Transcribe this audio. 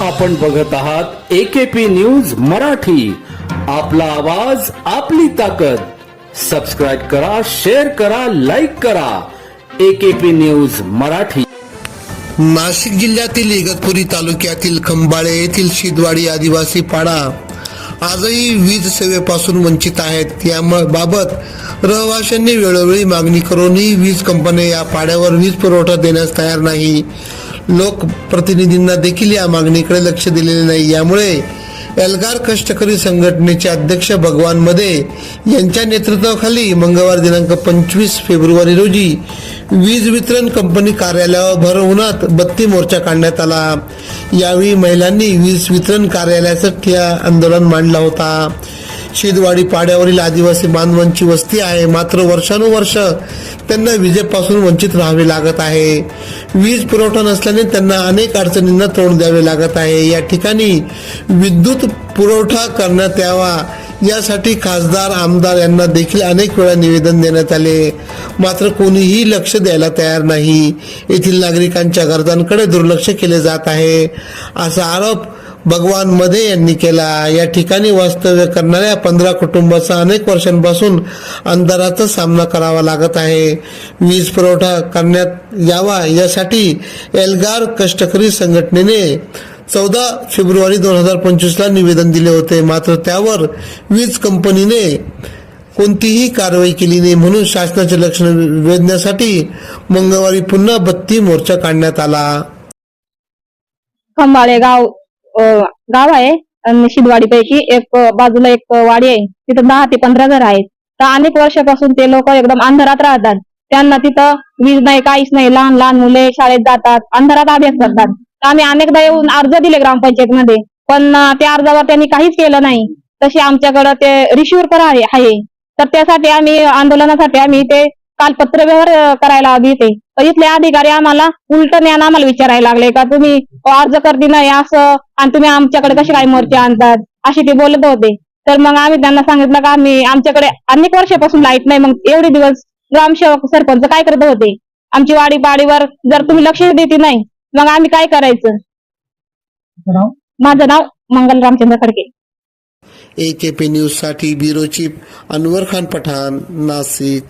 आपण बघत आहात एकेपी न्यूज मराठी. आपला आवाज आपली ताकद. सबस्क्राईब करा शेअर करा लाईक करा. AKP news Marathi. नाशिक जिल्ह्यातील इगतपुरी तालुक्यातील खंबाळे येथील शिदवाडी आदिवासी पाडा आजही वीज सेवेपासून वंचित आहेत. याबाबत बाबत रहिवाशांनी वेळोवेळी मागणी करूनही वीज कंपन्या या पाड्यावर वीज पुरवठा देण्यास तयार नाही. लोकप्रतिनिधींना देखील या मागणीकडे लक्ष दिलेले नाही. यामुळे एल्गार कष्टकरी संघटनेचे अध्यक्ष भगवान मदे यांच्या नेतृत्वाखाली मंगळवार दिनांक पंचवीस फेब्रुवारी रोजी वीज वितरण कंपनी कार्यालयावर भर उन्हात बत्ती मोर्चा काढण्यात आला. यावेळी महिलांनी वीज वितरण कार्यालयाचं आंदोलन मांडला होता. शिदवाडी पाड्यावरील आदिवासी बांधवांची वस्ती आहे. मात्र वर्षानुवर्ष त्यांना विजेपासून वंचित राहावे लागत आहे. वीज पुरवठा नसल्याने त्यांना अनेक अडचणींना तोंड द्यावे लागत आहे. या ठिकाणी विद्युत पुरवठा करण्यात यावा. यासाठी खासदार आमदार यांना देखील अनेक वेळा निवेदन देण्यात आले. मात्र कोणीही लक्ष द्यायला तयार नाही. येथील नागरिकांच्या गरजांकडे दुर्लक्ष केले जात आहे. असा आरोप भगवानमध्ये यांनी केला. या ठिकाणी वास्तव्य करणाऱ्या पंधरा कुटुंबाचा अनेक वर्षांपासून अंधाराचा सामना करावा लागत आहे. वीज पुरवठा करण्यात यावा यासाठी एल्गार कष्टकरी संघटनेने चौदा फेब्रुवारी दोन हजार पंचवीसला निवेदन दिले होते. मात्र त्यावर वीज कंपनीने कोणतीही कारवाई केली नाही म्हणून शासनाचे लक्ष वेधण्यासाठी मंगळवारी पुन्हा बत्ती मोर्चा काढण्यात आला. खंबाळेगाव गाव आहे. आणि शिदवाडीपैकी एक बाजूला एक वाडी आहे. तिथं दहा ते पंधरा घर आहेत. तर अनेक वर्षापासून ते लोक एकदम अंधारात राहतात. त्यांना तिथं वीज नाही काहीच नाही. लहान लहान मुले शाळेत जातात. अंधारात अभ्यास करतात. तर आम्ही अनेकदा येऊन अर्ज दिले ग्रामपंचायत मध्ये पण त्या अर्जावर त्यांनी काहीच केलं नाही. तसे आमच्याकडे ते रिशिवर पण आहे. तर त्यासाठी आम्ही आंदोलनासाठी आम्ही ते काल पत्रव्यवहार करायला आधी ते. तर इथले अधिकारी आम्हाला उलट ज्ञान आम्हाला विचारायला लागले का तुम्ही अर्ज करते नाही असं आणि तुम्ही आमच्याकडे कसे काय मोर्चे आणतात? असे ते बोलत होते. तर मग आम्ही त्यांना सांगितलं का आम्ही आमच्याकडे अनेक वर्षापासून लाइट नाही मग एवढे दिवस ग्रामसेवक सरपंच काय करत होते? आमची वाडी पाडीवर जर तुम्ही लक्ष देते नाही मग आम्ही काय करायचं? माझं नाव Mangal Ramchandra Khadke. A K P न्यूजसाठी ब्युरो चीफ अनवर खान पठाण नाशिक.